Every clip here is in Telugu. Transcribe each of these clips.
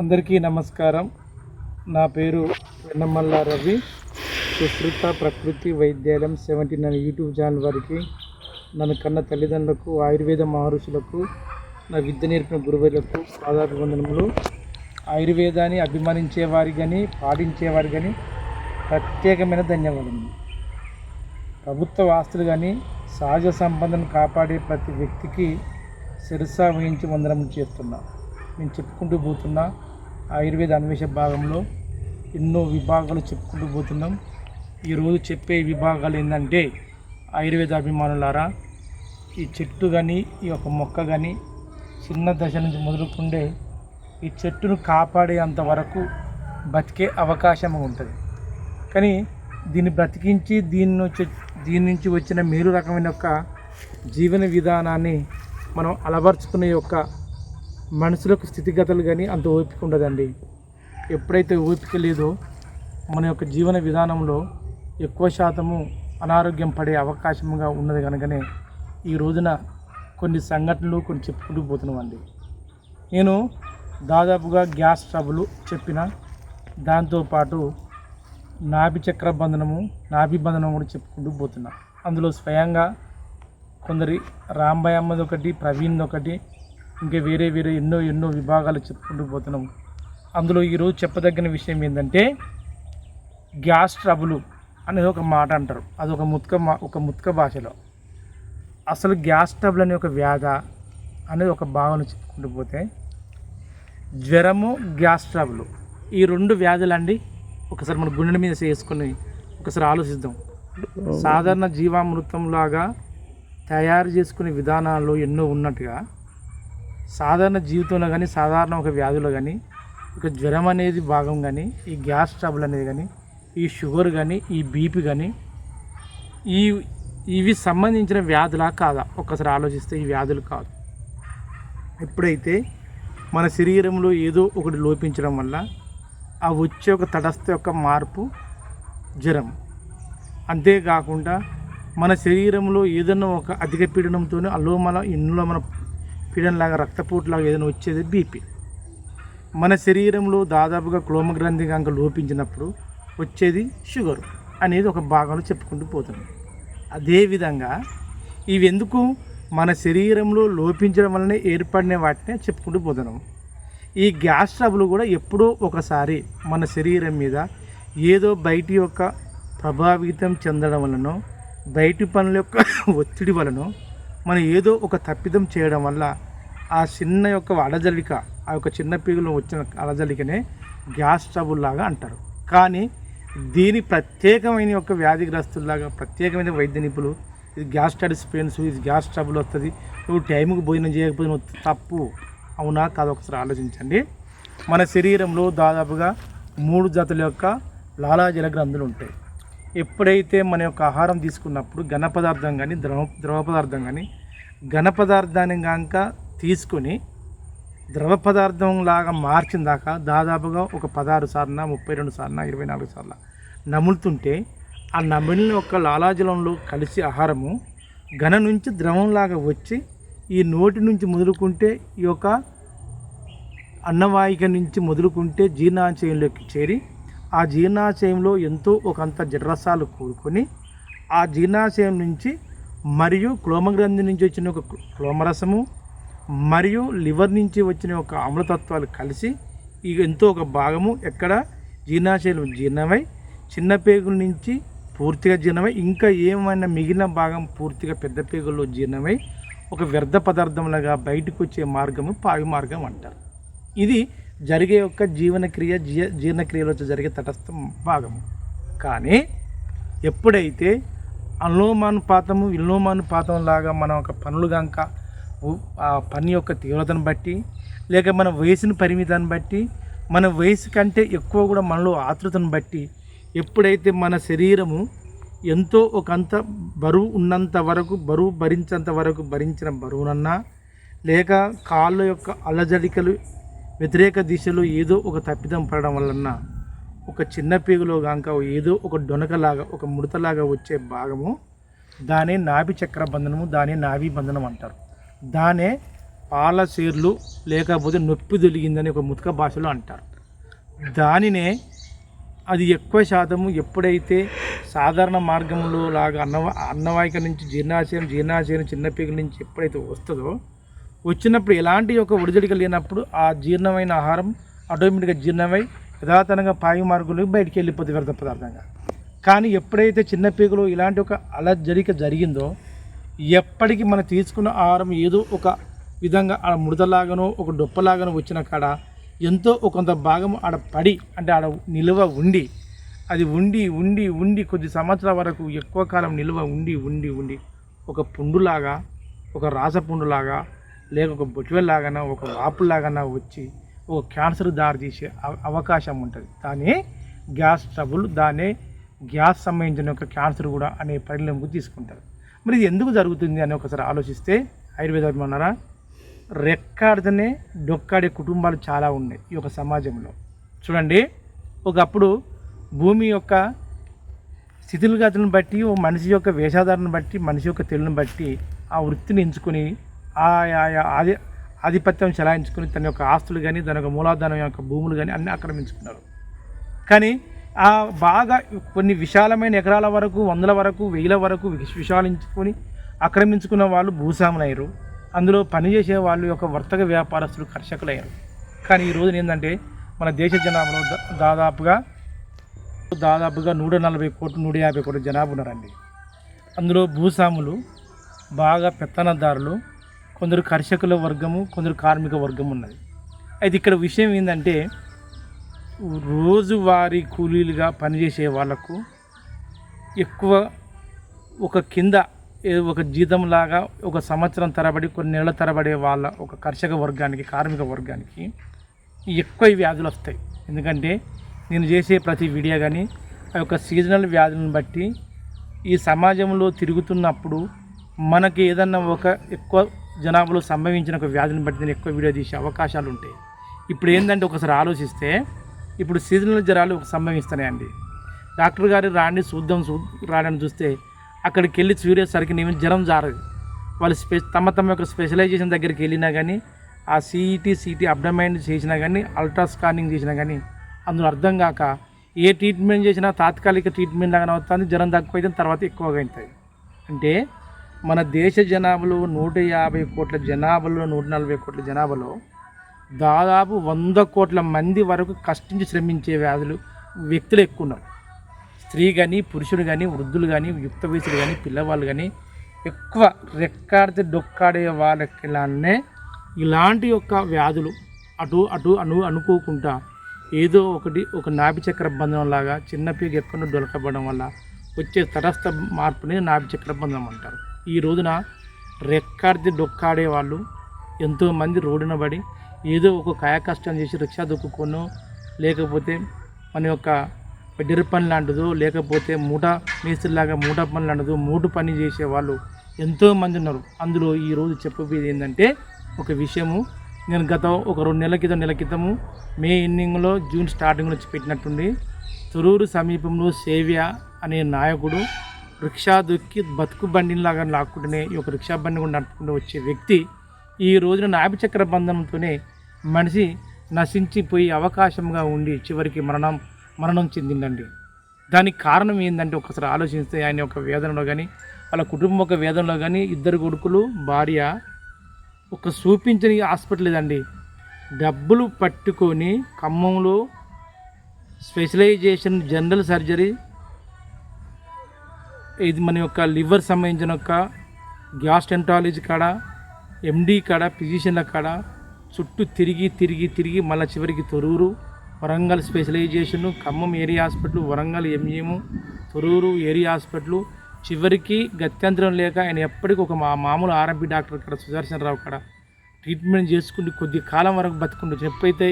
అందరికీ నమస్కారం. నా పేరు Vennamalla Ravi. Sushruta Prakriti Vaidyalayam seventy nine YouTube channel వారికి నన్ను కన్న తల్లిదండ్రులకు ఆయుర్వేద మహర్షులకు నా విద్య నేర్పిన గురువులకు పాదాభివందనములు. ఆయుర్వేదాన్ని అభిమానించే వారి కానీ పాటించేవారు కానీ ప్రత్యేకమైన ధన్యవాదములు. ప్రభుత్వ ఆస్తులు కానీ సహజ సంపదను కాపాడే ప్రతి వ్యక్తికి శిరసా వహించి వందనం చేస్తున్నా. నేను చెప్పుకుంటూ పోతున్నా ఆయుర్వేద అన్వేష భాగంలో ఎన్నో విభాగాలు చెప్పుకుంటూ పోతున్నాం. ఈరోజు చెప్పే విభాగాలు ఏంటంటే ఆయుర్వేద అభిమానులారా ఈ చెట్టు కానీ ఈ యొక్క మొక్క కానీ చిన్న దశ నుంచి మొదలుకుండే ఈ చెట్టును కాపాడేంత వరకు బతికే అవకాశం ఉంటుంది. కానీ దీన్ని బ్రతికించి దీని నుంచి దీని నుంచి వచ్చిన మేలు రకమైన యొక్క జీవన విధానాన్ని మనం అలవర్చుకునే యొక్క మనసులోకి స్థితిగతులు కానీ అంత ఓపిక ఉండదండి. ఎప్పుడైతే ఓపిక లేదో మన యొక్క జీవన విధానంలో ఎక్కువ శాతము అనారోగ్యం పడే అవకాశంగా ఉన్నది కనుకనే ఈ రోజున కొన్ని సంఘటనలు కొన్ని చెప్పుకుంటూ పోతున్నామండి. నేను దాదాపుగా గ్యాస్ ట్రబుల్ చెప్పిన దాంతోపాటు నాభి చక్ర బంధనము నాభి బంధనం కూడా చెప్పుకుంటూ పోతున్నా. అందులో స్వయంగా కొందరి రాంబాయ్ అమ్మది ఒకటి ప్రవీణ్ ఒకటి ఇంకా వేరే వేరే ఎన్నో ఎన్నో విభాగాలు చెప్పుకుంటూ పోతున్నాం. అందులో ఈరోజు చెప్పదగిన విషయం ఏంటంటే గ్యాస్ ట్రబుల్ అనేది ఒక మాట అంటారు. అది ఒక ముత్క మా ఒక ముత్క భాషలో. అసలు గ్యాస్ ట్రబుల్ అనే ఒక వ్యాధ అనేది ఒక భావన చెప్పుకుంటూ పోతే జ్వరము గ్యాస్ ట్రబుల్. ఈ రెండు వ్యాధులండి ఒకసారి మన గుండె మీద చేసుకొని ఒకసారి ఆలోచిద్దాం. సాధారణ జీవామృతం లాగా తయారు చేసుకునే విధానాలు ఎన్నో ఉన్నట్టుగా సాధారణ జీవితంలో కానీ సాధారణ ఒక వ్యాధులు కానీ ఒక జ్వరం అనేది భాగం కానీ ఈ గ్యాస్ ట్రబుల్ అనేది కానీ ఈ షుగర్ కానీ ఈ బీపీ కానీ ఈ ఇవి సంబంధించిన వ్యాధులా కాదా? ఒక్కసారి ఆలోచిస్తే ఈ వ్యాధులు కాదు. ఎప్పుడైతే మన శరీరంలో ఏదో ఒకటి లోపించడం వల్ల ఆ వచ్చే ఒక తటస్థ యొక్క మార్పు జ్వరం. అంతేకాకుండా మన శరీరంలో ఏదైనా ఒక అధిక పీడనంతో అలోమల ఇందులో మన పీడనలాగా రక్తపోటులాగా ఏదైనా వచ్చేది బీపీ మన శరీరంలో దాదాపుగా క్లోమగ్రంథి కనుక లోపించినప్పుడు వచ్చేది షుగర్ అనేది ఒక భాగంలో చెప్పుకుంటూ పోతున్నాం అదేవిధంగా ఇవి ఎందుకు? మన శరీరంలో లోపించడం వల్లనే ఏర్పడిన వాటినే చెప్పుకుంటూ పోతున్నాం ఈ గ్యాస్ ట్రబుల్ కూడా ఎప్పుడో ఒకసారి మన శరీరం మీద ఏదో బయటి యొక్క ప్రభావితం చెందడం వలనో బయటి పనుల యొక్క ఒత్తిడి వలనో మనం ఏదో ఒక తప్పిదం చేయడం వల్ల ఆ చిన్న యొక్క అడజలిక ఆ యొక్క చిన్న పీగులో వచ్చిన అడజలికనే గ్యాస్ ట్రబుల్ లాగా అంటారు. కానీ దీని ప్రత్యేకమైన యొక్క వ్యాధిగ్రస్తుల్లాగా ప్రత్యేకమైన వైద్య నిపుణులు ఇది గ్యాస్ స్టడీస్ పెయిన్స్ ఇది గ్యాస్ ట్రబుల్ వస్తుంది. నువ్వు టైంకి భోజనం చేయకపోయినా తప్పు. అవునా కాదు ఒకసారి ఆలోచించండి. మన శరీరంలో దాదాపుగా మూడు జాతుల యొక్క లాలాజల గ్రంథులు ఉంటాయి. ఎప్పుడైతే మన యొక్క ఆహారం తీసుకున్నప్పుడు ఘన పదార్థం కానీ ద్రవ ద్రవ పదార్థం కానీ ఘన పదార్థాన్ని కనుక తీసుకొని ద్రవ పదార్థం లాగా మార్చిన దాకా దాదాపుగా ఒక పదహారు సార్న ముప్పై రెండు సార్న ఇరవై నాలుగు సార్లు నములుతుంటే ఆ నమిలిన యొక్క లాలాజలంలో కలిసి ఆహారము ఘన నుంచి ద్రవంలాగా వచ్చి ఈ నోటి నుంచి మొదలుకుంటే ఈ యొక్క అన్నవాయిక నుంచి మొదలుకుంటే జీర్ణాశయంలోకి చేరి ఆ జీర్ణాశయంలో ఎంతో ఒకంత జఠరసాలు కూడుకొని ఆ జీర్ణాశయం నుంచి మరియు క్లోమగ్రంథి నుంచి వచ్చిన ఒక క్లోమరసము మరియు లివర్ నుంచి వచ్చిన ఒక అమృతత్వాలు కలిసి ఈ ఎంతో ఒక భాగము ఎక్కడ? జీర్ణాశయం జీర్ణమై చిన్న పేగుల నుంచి పూర్తిగా జీర్ణమై ఇంకా ఏమైనా మిగిలిన భాగం పూర్తిగా పెద్ద పేగుల్లో జీర్ణమై ఒక వ్యర్థ పదార్థంలాగా బయటకు వచ్చే మార్గము పావి మార్గం అంటారు. ఇది జరిగే యొక్క జీవనక్రియ జీ జీర్ణక్రియలో జరిగే తటస్థ భాగము. కానీ ఎప్పుడైతే అనులోమానుపాతము విలోమానుపాతం లాగా మనం ఒక పనులు కనుక ఆ పని యొక్క తీవ్రతను బట్టి లేక మన వయసుని పరిమితాన్ని బట్టి మన వయసు కంటే ఎక్కువ కూడా మనలో ఆతృతను బట్టి ఎప్పుడైతే మన శరీరము ఎంతో ఒకంత బరువు ఉన్నంత వరకు బరువు భరించేంత వరకు భరించిన బరువునన్నా లేక కాళ్ళ యొక్క అలజడికలు వ్యతిరేక దిశలో ఏదో ఒక తప్పిదం పడడం వలన ఒక చిన్న పేగులో కాక ఏదో ఒక డొనకలాగా ఒక ముడతలాగా వచ్చే భాగము దానే నాభి చక్ర బంధనము దానే నాభి బంధనం అంటారు. దానే పాలచేర్లు లేకపోతే నొప్పి తొలిగిందని ఒక ముతక భాషలో అంటారు. దానినే అది ఎక్కువ శాతము ఎప్పుడైతే సాధారణ మార్గంలో లాగా అన్న అన్నవాయిక నుంచి జీర్ణాశయం జీర్ణాశయం చిన్నపీకల నుంచి ఎప్పుడైతే వస్తుందో వచ్చినప్పుడు ఎలాంటి ఒక ఒడిజడిక లేనప్పుడు ఆ జీర్ణమైన ఆహారం ఆటోమేటిక్గా జీర్ణమై యథాతనంగా పాయి మార్గంలోకి బయటికి వెళ్ళిపోతుంది వ్యర్థ పదార్థంగా. కానీ ఎప్పుడైతే చిన్నపీకలో ఇలాంటి ఒక అలజడిక జరిగిందో ఎప్పటికీ మనం తీసుకున్న ఆహారం ఏదో ఒక విధంగా ఆడ ముడతలాగానో ఒక డొప్పలాగానో వచ్చిన కాడ ఎంతో కొంత భాగం ఆడ పడి అంటే ఆడ నిల్వ ఉండి అది ఉండి ఉండి ఉండి కొద్ది సంవత్సరాల వరకు ఎక్కువ కాలం నిల్వ ఉండి ఉండి ఉండి ఒక పుండులాగా ఒక రాసపుండులాగా లేక ఒక బొచ్చువెల్లాగానో ఒక వాపులాగానో వచ్చి ఒక క్యాన్సర్ దారి తీసే అవ- అవకాశం ఉంటుంది. దానే గ్యాస్ ట్రబుల్ దాన్నే గ్యాస్ సంబంధించిన ఒక క్యాన్సర్ కూడా అనే పరిణామకు తీసుకుంటారు. మరి ఇది ఎందుకు జరుగుతుంది అని ఒకసారి ఆలోచిస్తే ఆయుర్వేదం అన్నారా రెక్కాడితేనే డొక్కాడే కుటుంబాలు చాలా ఉన్నాయి ఈ యొక్క సమాజంలో. చూడండి ఒకప్పుడు భూమి యొక్క స్థితిగతులను బట్టి ఓ మనిషి యొక్క వేషాధారణను బట్టి మనిషి యొక్క తెలుగును బట్టి ఆ వృత్తిని ఎంచుకొని ఆ ఆది ఆధిపత్యం చెలాయించుకొని తన యొక్క ఆస్తులు కానీ తన యొక్క మూలాధారం యొక్క భూములు కానీ అన్నీ ఆక్రమించుకున్నారు. కానీ బాగా కొన్ని విశాలమైన ఎకరాల వరకు వందల వరకు వేల వరకు విశాలించుకొని ఆక్రమించుకున్న వాళ్ళు భూస్వాములయ్యారు. అందులో పనిచేసే వాళ్ళు యొక్క వర్తక వ్యాపారస్తులు కర్షకులయ్యారు. కానీ ఈ రోజున ఏంటంటే మన దేశ జనాభాలో దాదాపుగా దాదాపుగా నూట నలభై కోట్లు నూట యాభై కోట్ల జనాభా ఉన్నారండి. అందులో భూస్వాములు బాగా పెత్తనదారులు కొందరు కర్షకుల వర్గము కొందరు కార్మిక వర్గం ఉన్నది. అయితే ఇక్కడ విషయం ఏంటంటే రోజువారీ కూలీలుగా పనిచేసే వాళ్ళకు ఎక్కువ ఒక కింద ఒక జీతం లాగా ఒక సంవత్సరం తరబడి కొన్ని నెలల తరబడే వాళ్ళ ఒక కర్షక వర్గానికి కార్మిక వర్గానికి ఎక్కువ వ్యాధులు వస్తాయి. ఎందుకంటే నేను చేసే ప్రతి వీడియో కానీ ఆ యొక్క సీజనల్ వ్యాధులను బట్టి ఈ సమాజంలో తిరుగుతున్నప్పుడు మనకి ఏదన్నా ఒక ఎక్కువ జనాభాలో సంభవించిన ఒక వ్యాధిని బట్టి నేను ఎక్కువ వీడియో తీసే అవకాశాలు ఉంటాయి ఇప్పుడు ఏంటంటే ఒకసారి ఆలోచిస్తే ఇప్పుడు సీజనల్ జ్వరాలు సంభవిస్తున్నాయండి. డాక్టర్ గారు రాండి చూద్దాం చూ రాడని చూస్తే అక్కడికి వెళ్ళి చూరేసరికి నేను జ్వరం జారదు. వాళ్ళు స్పె తమ తమ యొక్క స్పెషలైజేషన్ దగ్గరికి వెళ్ళినా కానీ ఆ సిఈటీ సిటీ అబ్డమైన్ చేసినా కానీ అల్ట్రా స్కానింగ్ చేసినా కానీ అందులో అర్థం కాక ఏ ట్రీట్మెంట్ చేసినా తాత్కాలిక ట్రీట్మెంట్ లాగానే అవుతుంది జ్వరం తక్కువ అయితే తర్వాత ఎక్కువగా అవుతుంది అంటే మన దేశ జనాభాలో నూట యాభై కోట్ల జనాభాలో నూట నలభై కోట్ల జనాభాలో దాదాపు వంద కోట్ల మంది వరకు కష్టించి శ్రమించే వ్యాధులు వ్యక్తులు ఎక్కువ ఉన్నారు. స్త్రీ కానీ పురుషుడు కానీ వృద్ధులు కానీ యుక్త వయసులు కానీ పిల్లవాళ్ళు కానీ ఎక్కువ రెక్కాడితే డొక్కాడే వాళ్ళకిలానే ఇలాంటి యొక్క వ్యాధులు అటు అటు అను అనుకోకుండా ఏదో ఒకటి ఒక నాభిచక్ర బంధం లాగా చిన్న పీక ఎక్కువ దొరకబడడం వల్ల వచ్చే తటస్థ మార్పుని నాభిచక్ర బంధం అంటారు. ఈ రోజున రెక్కాడితే డొక్కాడే వాళ్ళు ఎంతోమంది రోడ్డున పడి ఏదో ఒక కాయకష్టం చేసి రిక్షా దొక్కుకోనో లేకపోతే మన యొక్క వడ్డీర పని లాంటిదో లేకపోతే మూట మేస్త్రిలాగా మూట పని లాంటిదో మూటు పని చేసే వాళ్ళు ఎంతోమంది ఉన్నారు. అందులో ఈరోజు చెప్పబోయేది ఏంటంటే ఒక విషయము. నేను గత ఒక రెండు నెలల క్రితం నెల క్రితము మే ఎండింగ్లో జూన్ స్టార్టింగ్ నుంచి పెట్టినట్టుండి తొరూరు సమీపంలో సేవ్య అనే నాయకుడు రిక్షా దొక్కి బతుకు బండిలాగా లాక్కుంటూనే ఈ యొక్క రిక్షా బండి కూడా నడుపుకుంటూ వచ్చే వ్యక్తి ఈ రోజున నాభిచక్ర బంధనంతోనే మనిషి నశించిపోయే అవకాశంగా ఉండి చివరికి మరణం మరణం చెందిందండి. దానికి కారణం ఏంటంటే ఒకసారి ఆలోచిస్తే ఆయన యొక్క వేదనలో కానీ వాళ్ళ కుటుంబం యొక్క వేదనలో కానీ ఇద్దరు కొడుకులు భార్య ఒక చూపించని హాస్పిటల్ లేదండి. డబ్బులు పట్టుకొని ఖమ్మంలో స్పెషలైజేషన్ జనరల్ సర్జరీ ఇది మన యొక్క లివర్ సంబంధించిన యొక్క గ్యాస్ట్రెంటాలజీ కాడ ఎండీ కాడ ఫిజిషియన్ల కాడ చుట్టూ తిరిగి తిరిగి తిరిగి మళ్ళీ చివరికి Thorrur Warangal specialization Khammam area hospital Warangal MGM Thorrur area hospital. చివరికి గత్యంతరం లేక ఆయన ఎప్పటికీ ఒక మా మామూలు ఆర్ఎంపీ డాక్టర్ ఇక్కడ సుదర్శనరావు కాడ ట్రీట్మెంట్ చేసుకుంటూ కొద్ది కాలం వరకు బతుకుండు. ఎప్పుడైతే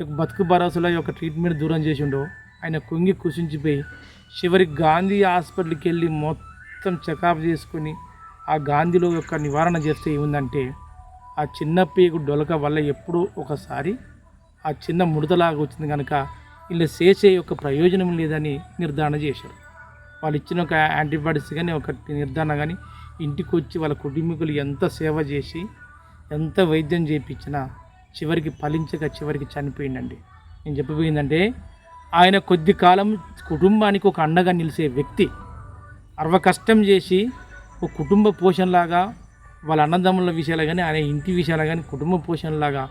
ఈ బతుకు భరోసాలో యొక్క ట్రీట్మెంట్ దూరం చేసిండో ఆయన కుంగి కుసించిపోయి చివరికి గాంధీ హాస్పిటల్కి వెళ్ళి మొత్తం చెకప్ చేసుకుని ఆ గాంధీలో యొక్క నివారణ చేస్తే ఏముందంటే ఆ చిన్న పేగు డొలక వల్ల ఎప్పుడూ ఒకసారి ఆ చిన్న ముడతలాగా వచ్చింది కనుక వీళ్ళు చేసే యొక్క ప్రయోజనం లేదని నిర్ధారణ చేశారు. వాళ్ళు ఇచ్చిన ఒక యాంటీబాడీస్ కానీ ఒక నిర్ధారణ కానీ ఇంటికి వచ్చి వాళ్ళ కుటుంబీకులు ఎంత సేవ చేసి ఎంత వైద్యం చేయించినా చివరికి ఫలించక చివరికి చనిపోయిందండి. నేను చెప్పబోయిందంటే ఆయన కొద్ది కాలం కుటుంబానికి ఒక అండగా నిలిచే వ్యక్తి అర్వ కష్టం చేసి ఒక కుటుంబ పోషణలాగా వాళ్ళ అన్నదమ్ముల విషయాలు కానీ ఆయన ఇంటి విషయాలు కానీ కుటుంబ పోషణలాగా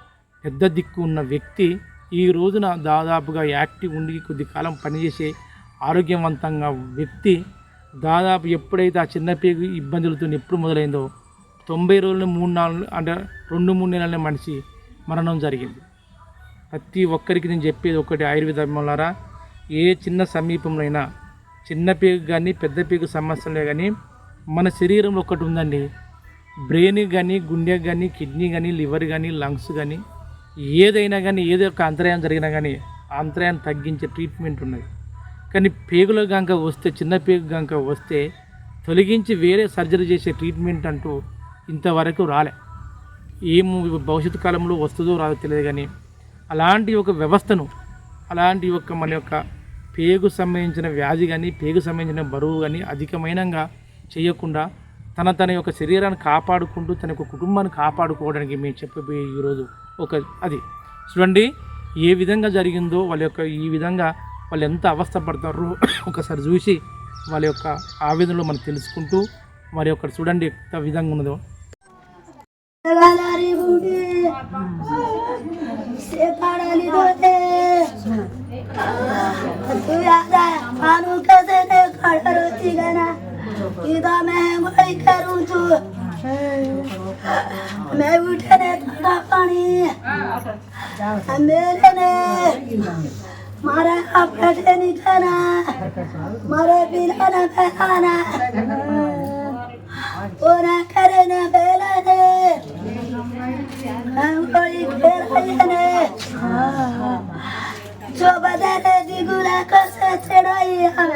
పెద్ద దిక్కు ఉన్న వ్యక్తి ఈ రోజున దాదాపుగా యాక్టివ్ ఉండి కొద్ది కాలం పనిచేసే ఆరోగ్యవంతంగా వ్యక్తి దాదాపు ఎప్పుడైతే ఆ చిన్న పేగు ఇబ్బందులతో ఎప్పుడు మొదలైందో తొంభై రోజులు మూడు నాలుగు అంటే రెండు మూడు నెలలనే మనిషి మరణం జరిగింది. ప్రతి ఒక్కరికి నేను చెప్పేది ఒకటి ఆయుర్వేదములారా ఏ చిన్న సమీపంలో అయినా చిన్న పేగు కానీ పెద్ద పేగు సమస్యలే కానీ మన శరీరంలో ఒకటి ఉందండి. బ్రెయిన్ కానీ గుండె కానీ కిడ్నీ కానీ లివర్ కానీ లంగ్స్ కానీ ఏదైనా కానీ ఏదో ఒక అంతరాయం జరిగినా కానీ ఆ అంతరాయాన్ని తగ్గించే ట్రీట్మెంట్ ఉన్నది. కానీ పేగులో గంక వస్తే చిన్న పేగు గంక వస్తే తొలగించి వేరే సర్జరీ చేసే ట్రీట్మెంట్ అంటూ ఇంతవరకు రాలే. ఏం భవిష్యత్తు కాలంలో వస్తుందో రాదో తెలియదు కానీ అలాంటి ఒక వ్యవస్థను అలాంటి ఒక మన యొక్క పేగు సంబంధించిన వ్యాధి కానీ పేగు సంబంధించిన బరువు కానీ అధికమైనంగా చేయకుండా తన తన యొక్క శరీరాన్ని కాపాడుకుంటూ తన యొక్క కుటుంబాన్ని కాపాడుకోవడానికి మేము చెప్పబోయే ఈరోజు ఒక అది. చూడండి ఏ విధంగా జరిగిందో వాళ్ళ యొక్క ఈ విధంగా వాళ్ళు ఎంత అవస్థ పడతారో ఒకసారి చూసి వాళ్ళ యొక్క ఆవేదనలో మనం తెలుసుకుంటూ మరి యొక్క చూడండి ఎంత విధంగా ఉన్నదో. إذا ما هي كروتو ما وجدنا طرفاني أميلنا مرة أفرجني جنا مرة بلنا بلانا ونا كرنا بلانا أولي كرعينا شو بدنا تقول قصة رأيها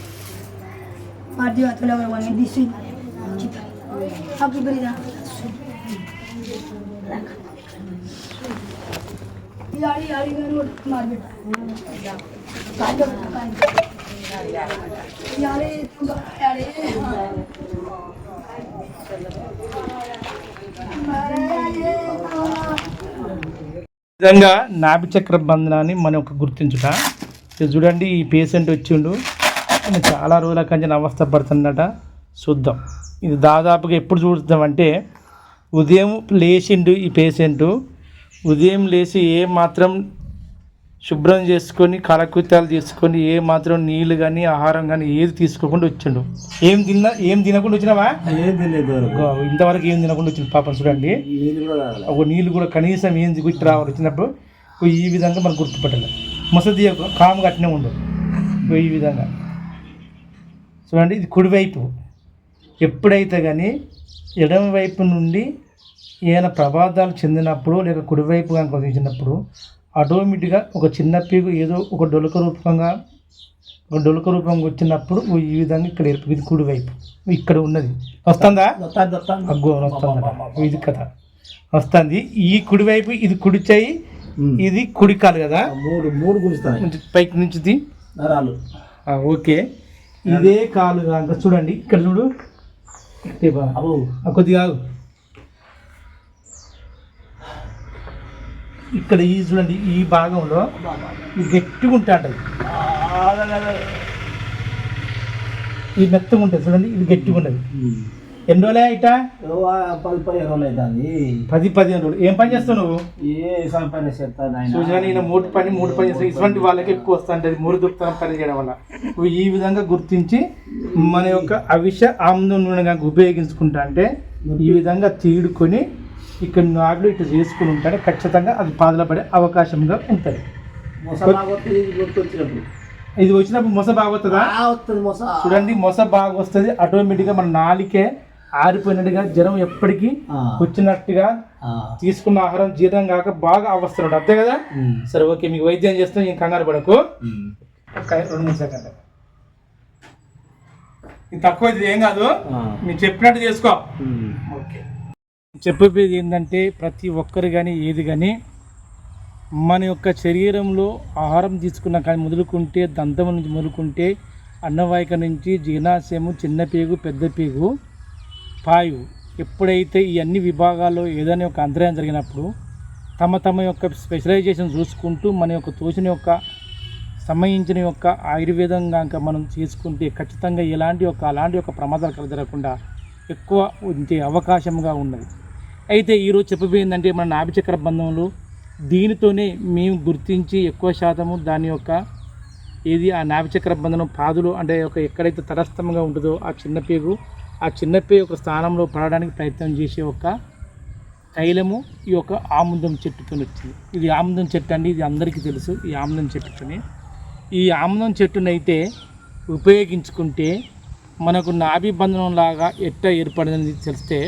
నిజంగా అతలో నాభి చక్ర బంధనాన్ని మనం ఒక గుర్తించుట. చూడండి ఈ పేషెంట్ వచ్చిండు. ఆయన చాలా రోజుల కంచెం అవస్థ పడుతున్నట చూద్దాం ఇది దాదాపుగా ఎప్పుడు చూద్దామంటే ఉదయం లేచిండు ఈ పేషెంట్. ఉదయం లేచి ఏ మాత్రం శుభ్రం చేసుకొని కాలకృత్యాలు తీసుకొని ఏ మాత్రం నీళ్ళు కానీ ఆహారం కానీ ఏది తీసుకోకుండా వచ్చిండు. ఏం తిన్నా ఏం తినకుండా వచ్చినావా? ఏం గో, ఇంతవరకు ఏం తినకుండా వచ్చింది పాపం చూడండి. ఒక నీళ్ళు కూడా కనీసం ఏం గుర్తు రావాలి వచ్చినప్పుడు ఈ విధంగా మనం గుర్తుపట్టాలి. ముసది కాము కట్టినే ఉండదు ఈ విధంగా. చూడండి ఇది కుడివైపు. ఎప్పుడైతే కానీ ఎడమ వైపు నుండి ఏమైనా ప్రమాదాలు చెందినప్పుడు లేక కుడివైపు కనుక వదిలించినప్పుడు ఆటోమేటిక్గా ఒక చిన్న పీగు ఏదో ఒక డొలక రూపంగా ఒక డొలక రూపంగా వచ్చినప్పుడు ఈ విధంగా ఇక్కడ ఏర్ప- ఇది కుడివైపు. ఇక్కడ ఉన్నది. వస్తుందా. అగ్గో వస్తుంది ఇది కథ. వస్తుంది. ఈ కుడివైపు ఇది కుడి చేయి ఉమ్. ఇది కుడి కదా? ఆ మూడు మూడు గుంజుతాయి. పైకి నుంచి. నరాలు. ఆ, ఓకే. ఇదే కాలు కనుక చూడండి. ఇక్కడ చూడు. కొద్దిగా. ఇక్కడ ఈ చూడండి ఈ భాగంలో ఇది గట్టిగా ఉంటుంది ఈ మెత్తగా ఉంటుంది చూడండి ఇది గట్టిగా ఉన్నది ఎన్ని రోజులే ఇట పది పదిహేను రోజులు అవుతుంది పది పదిహేను రోజులు. ఏం పని చేస్తావు నువ్వు? ఏ ఆయన. సూచన ఈయన మూడు పని మూడు పని చేస్తే ఇటువంటి వాళ్ళకి ఎక్కువ వస్తుంటుంది మూడు దుప్తనం పని చేయడం వల్ల. ఇవి ఈ విధంగా గుర్తించి మన యొక్క అవిష ఆమ్ల ఉపయోగించుకుంటా అంటే ఈ విధంగా తీడుకొని ఇక్కడ నాగులు ఇట్లా చేసుకుని ఉంటాడు ఖచ్చితంగా అది పాదల పడే అవకాశంగా ఉంటుంది. ఇది వచ్చినప్పుడు మొస ఆ వస్తుంది మొస. చూడండి మొస బాగా వస్తుంది ఆటోమేటిక్గా మన నాలికే ఆరిపోయినట్టుగా జ్వరం ఎప్పటికీ వచ్చినట్టుగా. తీసుకున్న ఆహారం జీర్ణం కాక బాగా అవస్థలు అంతే కదా? సరే ఓకే మీకు వైద్యం చేస్తాం ఇంక కంగారు పడకు. రెండు మూడు సెకండ్ ఇది తక్కువ ఇది ఏం కాదు. మీరు చెప్పినట్టు చేసుకో. ఓకే. చెప్పేది ఏంటంటే ప్రతి ఒక్కరు కానీ ఏది కానీ మన యొక్క శరీరంలో ఆహారం తీసుకున్న కానీ మొదలుకుంటే దంతం నుంచి మొదలుకుంటే అన్నవాహిక నుంచి జీర్ణాశయము చిన్న పేగు పెద్ద పేగు పాయువు ఎప్పుడైతే ఈ అన్ని విభాగాల్లో ఏదైనా ఒక అంతరాయం జరిగినప్పుడు తమ తమ యొక్క స్పెషలైజేషన్ చూసుకుంటూ మన యొక్క తోచిన యొక్క సంబంధించిన యొక్క ఆయుర్వేదం కనుక మనం చేసుకుంటే ఖచ్చితంగా ఎలాంటి ఒక అలాంటి ఒక ప్రమాదాలు కలగకుండా ఎక్కువ ఉండే అవకాశంగా ఉన్నది. అయితే ఈరోజు చెప్పబోయిందంటే మన నాభిచక్ర బంధంలో దీనితోనే మేము గుర్తించి ఎక్కువ శాతము దాని యొక్క ఏది ఆ నాభిచక్ర బంధనం పాదులు అంటే ఒక ఎక్కడైతే తటస్థంగా ఉంటుందో ఆ చిన్న పేగు ఆ చిన్న యొక్క ఒక స్థానంలో పడడానికి ప్రయత్నం చేసే ఒక తైలము ఈ యొక్క ఆముదం చెట్టుతో వచ్చింది. ఇది ఆముదం చెట్టు అండి ఇది అందరికీ తెలుసు ఈ ఆముదం చెట్టుతోని ఈ ఆముదం చెట్టునైతే ఉపయోగించుకుంటే మనకు నాభిబంధనం లాగా ఎట్ట ఏర్పడింది తెలిస్తే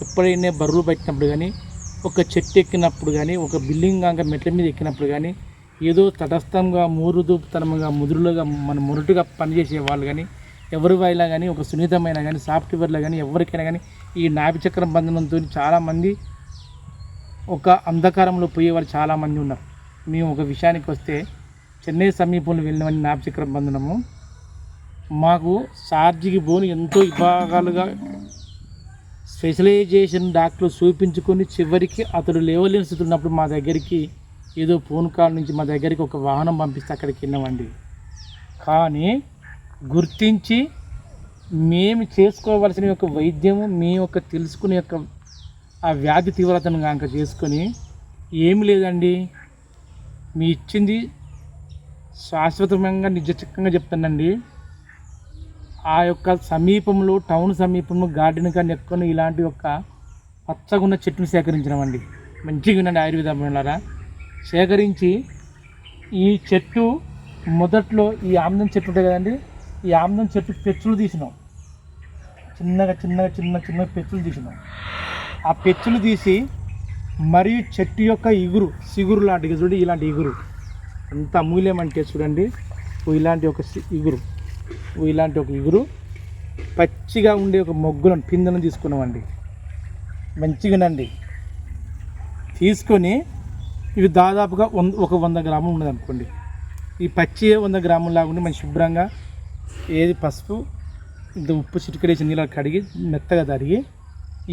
ఎప్పుడైనా బరువులు పెట్టినప్పుడు కానీ ఒక చెట్టు ఎక్కినప్పుడు కానీ ఒక బిల్డింగ్ కనుక మెట్ల మీద ఎక్కినప్పుడు కానీ ఏదో తటస్థంగా మూరుదూపుతనంగా ముదురులుగా మన మురుటుగా పనిచేసే వాళ్ళు కానీ ఎవరి అయినా కానీ ఒక సున్నితమైన కానీ సాఫ్ట్వేర్లో కానీ ఎవరికైనా కానీ ఈ నాభిచక్రం బంధనంతో చాలామంది ఒక అంధకారంలో పోయేవారు చాలామంది ఉన్నారు. మేము ఒక విషయానికి వస్తే చెన్నై సమీపంలో వెళ్ళినవన్నీ నాభిచక్రం బంధనము. మాకు సార్జీకి పోని ఎంతో విభాగాలుగా స్పెషలైజేషన్ డాక్టర్లు చూపించుకొని చివరికి అతడు లేవలేని స్థితి ఉన్నప్పుడు మా దగ్గరికి ఏదో ఫోన్ కాల్ నుంచి మా దగ్గరికి ఒక వాహనం పంపిస్తే అక్కడికి వెళ్ళామండి కానీ గుర్తించి మేము చేసుకోవాల్సిన యొక్క వైద్యము మీ యొక్క తెలుసుకునే యొక్క ఆ వ్యాధి తీవ్రతను కనుక చేసుకొని ఏమి లేదండి. మీ ఇచ్చింది శాశ్వతంగా నిజచక్కంగా చెప్తానండి. ఆ యొక్క సమీపంలో టౌన్ సమీపంలో గార్డెన్ కానీ ఎక్కువ ఇలాంటి ఒక పచ్చగున్న చెట్టును సేకరించినామండి. మంచిగా ఉండండి ఆయుర్వేదంలారా సేకరించి ఈ చెట్టు మొదట్లో ఈ ఆమ్లం చెట్టు ఉంటుంది కదండి ఈ ఆముదం చెట్టు పెచ్చులు తీసినాం. చిన్నగా చిన్నగా చిన్న చిన్న పెచ్చులు తీసినాం. ఆ పెచ్చులు తీసి మరియు చెట్టు యొక్క ఇగురు సిగురు లాంటిది చూడండి ఇలాంటి ఇగురు. ఎంత అమూల్యం అంటే చూడండి ఓ ఇలాంటి ఒక ఇగురు. ఓ ఇలాంటి ఒక ఇగురు. పచ్చిగా ఉండే ఒక మొగ్గులను పిందెలను తీసుకున్నామండి. మంచిగానండి తీసుకొని ఇవి దాదాపుగా వంద ఒక వంద గ్రాములు ఉన్నది అనుకోండి ఈ పచ్చి వంద గ్రాములు లాగుండి మంచి శుభ్రంగా ఏది పసుపు ఇంత ఉప్పు చిటికడేసి నీళ్ళు కడిగి మెత్తగా తరిగి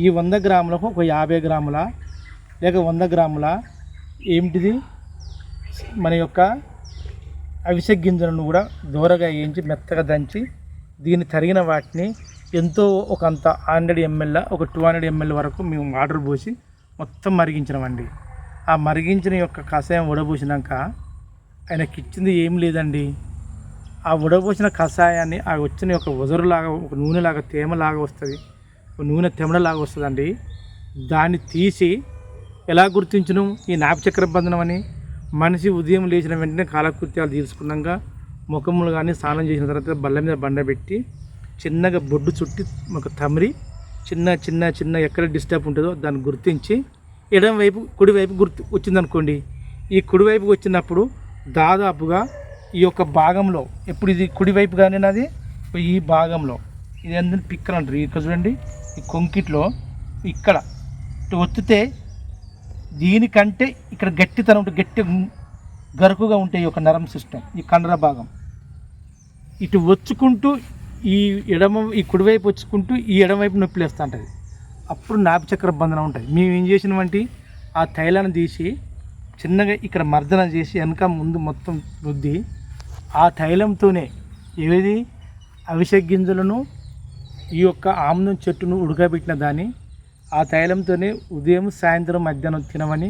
ఈ వంద గ్రాములకు ఒక యాభై గ్రాముల లేక వంద గ్రాముల ఏమిటిది? మన యొక్క అవిసె గింజలను కూడా దూరగా వేయించి మెత్తగా దంచి దీన్ని తరిగిన వాటిని ఎంతో ఒక అంత హండ్రెడ్ ఎంఎల్ ఒక టూ హండ్రెడ్ ఎంఎల్ వరకు మేము వాటర్ పోసి మొత్తం మరిగించినామండి. ఆ మరిగించిన యొక్క కషాయం ఉడబోసినాక ఆయనకి ఇచ్చింది ఏం లేదండి. ఆ ఉడబోసిన కషాయాన్ని ఆ వచ్చిన ఒక వజరులాగా ఒక నూనెలాగా తేమలాగా వస్తుంది. ఒక నూనె తెమడలాగా వస్తుందండి. దాన్ని తీసి ఎలా గుర్తించను? ఈ నాపచక్ర బంధనం అని మనిషి ఉదయం లేచిన వెంటనే కాలకృత్యాలు తీసుకున్నాక ముఖములు కానీ స్నానం చేసిన తర్వాత బల్ల మీద బండ పెట్టి చిన్నగా బొడ్డు చుట్టి ఒక తమిరి చిన్న చిన్న చిన్న ఎక్కడ డిస్టర్బ్ ఉంటుందో దాన్ని గుర్తించి ఎడం వైపు కుడివైపు గుర్తు వచ్చిందనుకోండి. ఈ కుడివైపుకి వచ్చినప్పుడు దాదాపుగా ఈ యొక్క భాగంలో ఎప్పుడు ఇది కుడివైపు కానీ నాది ఈ భాగంలో. ఇది అందరి పిక్కలు అంటారు. ఇక్కడ చూడండి ఈ కొంకిట్లో ఇక్కడ ఇటు ఒత్తితే దీనికంటే ఇక్కడ గట్టితనం ఉంటుంది గట్టి గరుకుగా ఉంటాయి ఈ యొక్క నరం సిస్టమ్ ఈ కండర భాగం. ఇటు వచ్చుకుంటూ ఈ ఎడమ ఈ కుడివైపు వచ్చుకుంటూ ఈ ఎడమవైపు నొప్పి లేస్తూ ఉంటుంది. అప్పుడు నాభిచక్ర బంధనం ఉంటుంది. మేము ఏం చేసినవంటి ఆ తైలాన్ని తీసి చిన్నగా ఇక్కడ మర్దన చేసి వెనక ముందు మొత్తం రుద్ది ఆ తైలంతోనే ఏది? అవిసె గింజలను ఈ యొక్క ఆమ్లం చెట్టును ఉడకబెట్టిన దాన్ని ఆ తైలంతోనే ఉదయం సాయంత్రం మధ్యాహ్నం తినమని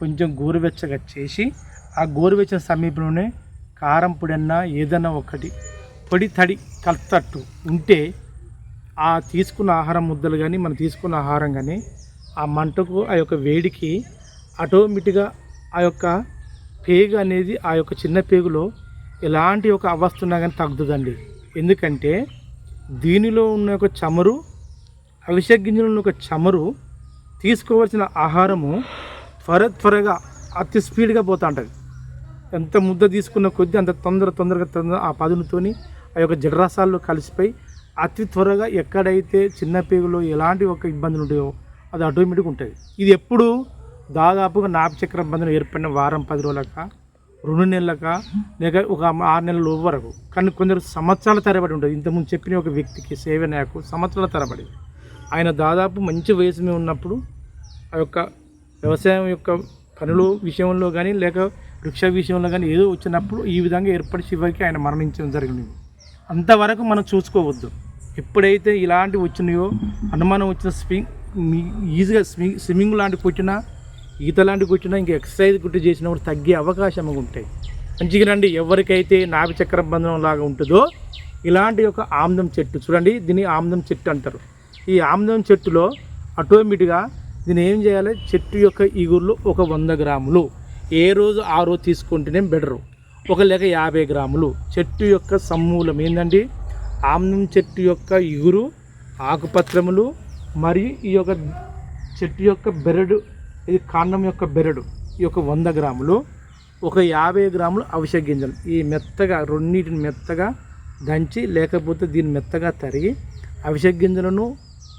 కొంచెం గోరువెచ్చగా చేసి ఆ గోరువెచ్చని సమీపంలోనే కారం పొడన్నా ఏదన్నా ఒకటి పొడి తడి కలుపుతట్టు ఉంటే ఆ తీసుకున్న ఆహారం ముద్దలు కానీ మనం తీసుకున్న ఆహారం కానీ ఆ మంటకు ఆ యొక్క వేడికి ఆటోమేటిక్గా ఆ యొక్క పేగు అనేది ఆ యొక్క చిన్న పేగులో ఎలాంటి ఒక అవస్థ ఉన్నా కానీ తగ్గుతుందండి ఎందుకంటే దీనిలో ఉన్న ఒక చమురు గింజలు ఉన్న ఒక చమరు తీసుకోవాల్సిన ఆహారము త్వర త్వరగా అతి స్పీడ్గా పోతూ ఉంటుంది. ఎంత ముద్ద తీసుకున్న కొద్దీ అంత తొందర తొందరగా తొందర ఆ పదునుతోని ఆ యొక్క జడరసాల్లో కలిసిపోయి అతి త్వరగా ఎక్కడైతే చిన్న పేగులో ఎలాంటి ఒక ఇబ్బందులు ఉంటాయో అది ఆటోమేటిక్ ఉంటుంది. ఇది ఎప్పుడు దాదాపుగా నాపచక్ర బంధనం ఏర్పడిన వారం పది రోజులక రెండు నెలలక లేక ఒక ఆరు నెలల లోపు వరకు. కానీ కొందరు సంవత్సరాల తరబడి ఉంటుంది ఇంతకుముందు చెప్పిన ఒక వ్యక్తికి సేవ నాకు సంవత్సరాల తరబడి. ఆయన దాదాపు మంచి వయసు మీద ఉన్నప్పుడు ఆ యొక్క వ్యవసాయం యొక్క పనులు విషయంలో కానీ లేక వృక్ష విషయంలో కానీ ఏదో వచ్చినప్పుడు ఈ విధంగా ఏర్పడి చివరికి ఆయన మరణించడం జరిగింది. అంతవరకు మనం చూసుకోవద్దు. ఎప్పుడైతే ఇలాంటివి వచ్చినాయో అనుమానం వచ్చిన స్వింగ్ ఈజీగా స్వింగ్ స్విమ్మింగ్ లాంటివి కొట్టినా ఈత లాంటివి కొట్టినా ఇంకా ఎక్సర్సైజ్ గుట్టి చేసినప్పుడు తగ్గే అవకాశం ఉంటాయి. మంచిగా రండి. ఎవరికైతే నాభి చక్ర బంధనం లాగా ఉంటుందో ఇలాంటి ఒక ఆమ్దం చెట్టు చూడండి. దీన్ని ఆమ్దం చెట్టు అంటారు. ఈ ఆమ్దం చెట్టులో ఆటోమేటిక్గా దీన్ని ఏం చేయాలి? చెట్టు యొక్క ఇగుర్లు ఒక వంద గ్రాములు. ఏ రోజు ఆ రోజు తీసుకుంటేనే బెటరు. ఒక లేక యాభై గ్రాములు. చెట్టు యొక్క సమూలం ఏంటండి ఆమ్దం చెట్టు యొక్క ఇగురు ఆకుపత్రములు మరియు ఈ యొక్క చెట్టు యొక్క బెరడు ఇది కాండం యొక్క బెరడు. ఈ యొక్క వంద గ్రాములు ఒక యాభై గ్రాములు అవిశ గింజలు. ఈ మెత్తగా రెండింటిని మెత్తగా దంచి లేకపోతే దీన్ని మెత్తగా తరిగి అవిసె గింజలను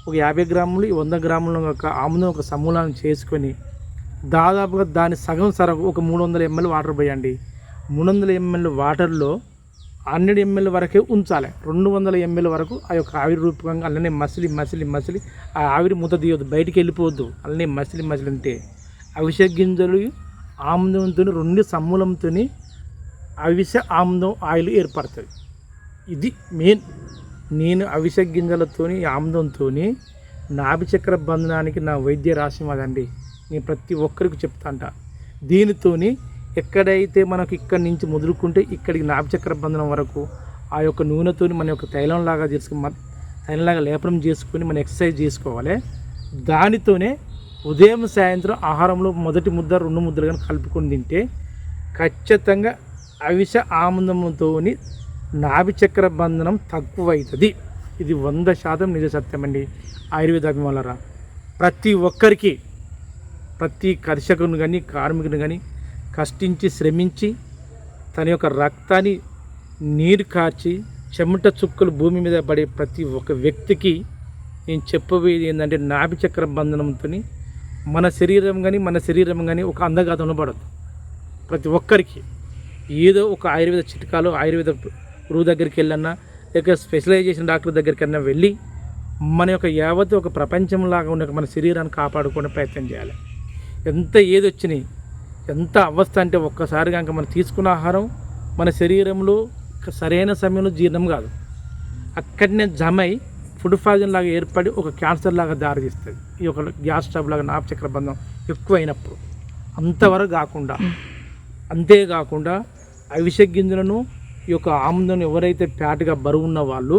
ఒక యాభై గ్రాములు ఈ వంద గ్రాముల ఒక ఆముదం ఒక సమూలాన్ని చేసుకొని దాదాపుగా దాని సగం సరఫ ఒక మూడు వందల ఎంఎల్ వాటర్ పోయండి. మూడు వందల ఎంఎల్ వాటర్లో హండ్రెడ్ ఎంఎల్ వరకే ఉంచాలి. రెండు వందల ఎంఎల్ వరకు ఆ యొక్క ఆవిరి రూపకంగా అలానే మసిలి మసిలి మసిలి ఆ ఆవిరి మూత తీయొద్దు. బయటికి వెళ్ళిపోవద్దు. అలానే మసిలి మసిలి ఉంటే అవిసె గింజలు ఆముదంతో రెండు సమూలంతో అవిష ఆముదం ఆయిల్ ఏర్పడుతుంది ఇది మెయిన్. నేను అవిష గింజలతోని ఆముదంతో నాభిచక్ర బంధనానికి నా వైద్య రాశి అదండి. నేను ప్రతి ఒక్కరికి చెప్తాంట. దీనితోని ఎక్కడైతే మనకు ఇక్కడి నుంచి ముదురుకుంటే ఇక్కడికి నాభిచక్ర బంధనం వరకు ఆ యొక్క నూనెతో మన యొక్క తైలంలాగా చేసుకుని మన తైలంలాగా లేపనం చేసుకొని మనం ఎక్సర్సైజ్ చేసుకోవాలి. దానితోనే ఉదయం సాయంత్రం ఆహారంలో మొదటి ముద్ద రెండు ముద్దలు కానీ కలుపుకొని తింటే ఖచ్చితంగా అవిష ఆనందంతోని నాభిచక్ర బంధనం తక్కువవుతుంది ఇది వంద శాతం నిజ సత్యమండి ఆయుర్వేద అభిమానులరా ప్రతి ఒక్కరికి ప్రతి కర్షకుని కానీ కార్మికుని కానీ కష్టించి శ్రమించి తన యొక్క రక్తాన్ని నీరు కాచి చెమట చుక్కలు భూమి మీద పడే ప్రతి ఒక్క వ్యక్తికి నేను చెప్పబోయేది ఏంటంటే నాభిచక్ర బంధనంతో మన శరీరం కానీ మన శరీరం కానీ ఒక అందగాతంలో పడదు ప్రతి ఒక్కరికి ఏదో ఒక ఆయుర్వేద చిట్కాలు ఆయుర్వేద గురువు దగ్గరికి వెళ్ళన్నా లేక స్పెషలైజేషన్ డాక్టర్ దగ్గరికన్నా వెళ్ళి మన యొక్క యావత్ ఒక ప్రపంచంలాగా ఉన్న మన శరీరాన్ని కాపాడుకునే ప్రయత్నం చేయాలి. ఎంత ఏది వచ్చినాయి ఎంత అవస్థ అంటే ఒక్కసారి కనుక మనం తీసుకున్న ఆహారం మన శరీరంలో సరైన సమయంలో జీర్ణం కాదు. అక్కడనే జమై ఫుడ్ పాయిజన్ లాగా ఏర్పడి ఒక క్యాన్సర్ లాగా దారితీస్తుంది. ఈ ఒక గ్యాస్ స్టవ్ లాగా నాపచక్ర బంధం ఎక్కువైనప్పుడు. అంతవరకు కాకుండా అంతేకాకుండా అవిష గింజలను ఈ యొక్క ఆముదం ఎవరైతే ప్యాట్గా బరువు ఉన్న వాళ్ళు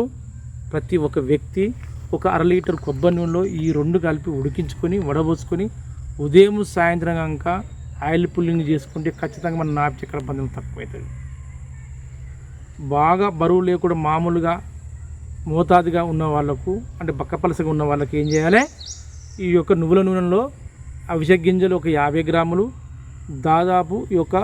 ప్రతి ఒక్క వ్యక్తి ఒక అర లీటర్ కొబ్బరి నూనెలో ఈ రెండు కలిపి ఉడికించుకొని వడబోసుకొని ఉదయం సాయంత్రం కనుక ఆయిల్ పుల్లింగ్ చేసుకుంటే ఖచ్చితంగా మన నాపచక్ర బంధం తక్కువవుతుంది బాగా బరువు లేకుండా మామూలుగా మోతాదుగా ఉన్న వాళ్ళకు అంటే బక్కపలసగా ఉన్న వాళ్ళకి ఏం చేయాలి? ఈ యొక్క నువ్వుల నూనెలో అవిసె గింజలు ఒక యాభై గ్రాములు దాదాపు ఈ యొక్క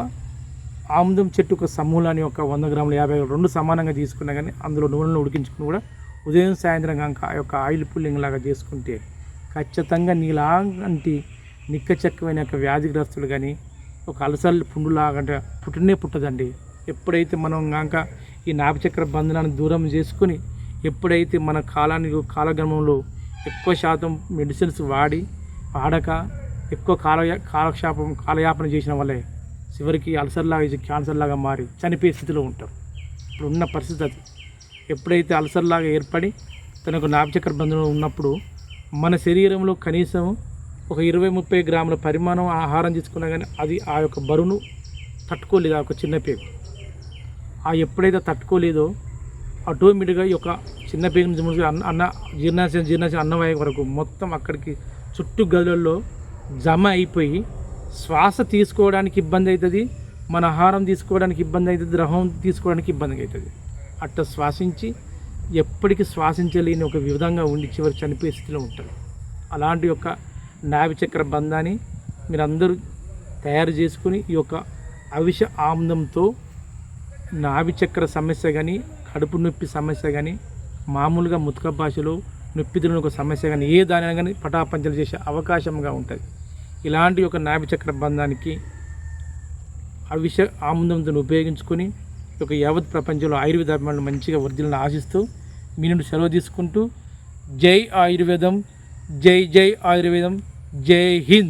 ఆముదం చెట్టు ఒక సమూలాన్ని ఒక వంద గ్రాములు యాభై రెండు సమానంగా తీసుకున్నా కానీ అందులో నూనెలను ఉడికించుకుని కూడా ఉదయం సాయంత్రం కనుక ఆ యొక్క ఆయిల్ పుల్లింగ్ లాగా చేసుకుంటే ఖచ్చితంగా నీలాంటి నిక్కచక్కమైన యొక్క వ్యాధిగ్రస్తులు కానీ ఒక అలసల్ పుండులాగంటే పుట్టినే పుట్టదండి. ఎప్పుడైతే మనం కాక ఈ నాపచక్ర బంధనాన్ని దూరం చేసుకొని ఎప్పుడైతే మన కాలానికి కాలగమనంలో ఎక్కువ శాతం మెడిసిన్స్ వాడి వాడక ఎక్కువ కాల కాలక్షేపం కాలయాపన చేసిన వల్లే చివరికి అల్సర్లాగా క్యాన్సర్లాగా మారి చనిపోయే స్థితిలో ఉంటారు. ఇప్పుడు ఉన్న పరిస్థితి అది. ఎప్పుడైతే అల్సర్లాగా ఏర్పడి తనకు నాభచక్ర బంధనం ఉన్నప్పుడు మన శరీరంలో కనీసం ఒక ఇరవై ముప్పై గ్రాముల పరిమాణం ఆహారం తీసుకున్నా కానీ అది ఆ యొక్క బరువును తట్టుకోలేదు? ఆ యొక్క చిన్న పేగు. ఆ ఎప్పుడైతే తట్టుకోలేదో ఆటోమేటిక్గా ఈ యొక్క చిన్న పేగు నుంచి అన్న అన్న జీర్ణాశయం జీర్ణాశయం అన్నవాయు వరకు మొత్తం అక్కడికి చుట్టూ గదులలో జమ అయిపోయి శ్వాస తీసుకోవడానికి ఇబ్బంది అవుతుంది మన ఆహారం తీసుకోవడానికి ఇబ్బంది అవుతుంది ద్రవం తీసుకోవడానికి ఇబ్బంది అవుతుంది అట్ట శ్వాసించి ఎప్పటికీ శ్వాసించలేని ఒక విధంగా ఉండి చివరి చనిపోయే స్థితిలో ఉంటారు. అలాంటి యొక్క నాభిచక్ర బంధాన్ని మీరందరూ తయారు చేసుకుని ఈ యొక్క అవిష ఆమ్లంతో నాభిచక్ర సమస్య కానీ కడుపు నొప్పి సమస్య కానీ మామూలుగా ముతక భాషలో నొప్పిదిన ఒక సమస్య కానీ ఏ దాని కానీ పటాపంచలు చేసే అవకాశంగా ఉంటుంది. ఇలాంటి ఒక నాభిచక్ర బంధానికి అవిష ఆముదంతో ఉపయోగించుకొని ఒక యావత్ ప్రపంచంలో ఆయుర్వేద అభిమానులు మంచిగా వర్ధిల్ని ఆశిస్తూ మీ నుండి సెలవు తీసుకుంటూ జై ఆయుర్వేదం జై జై ఆయుర్వేదం. జై హింద్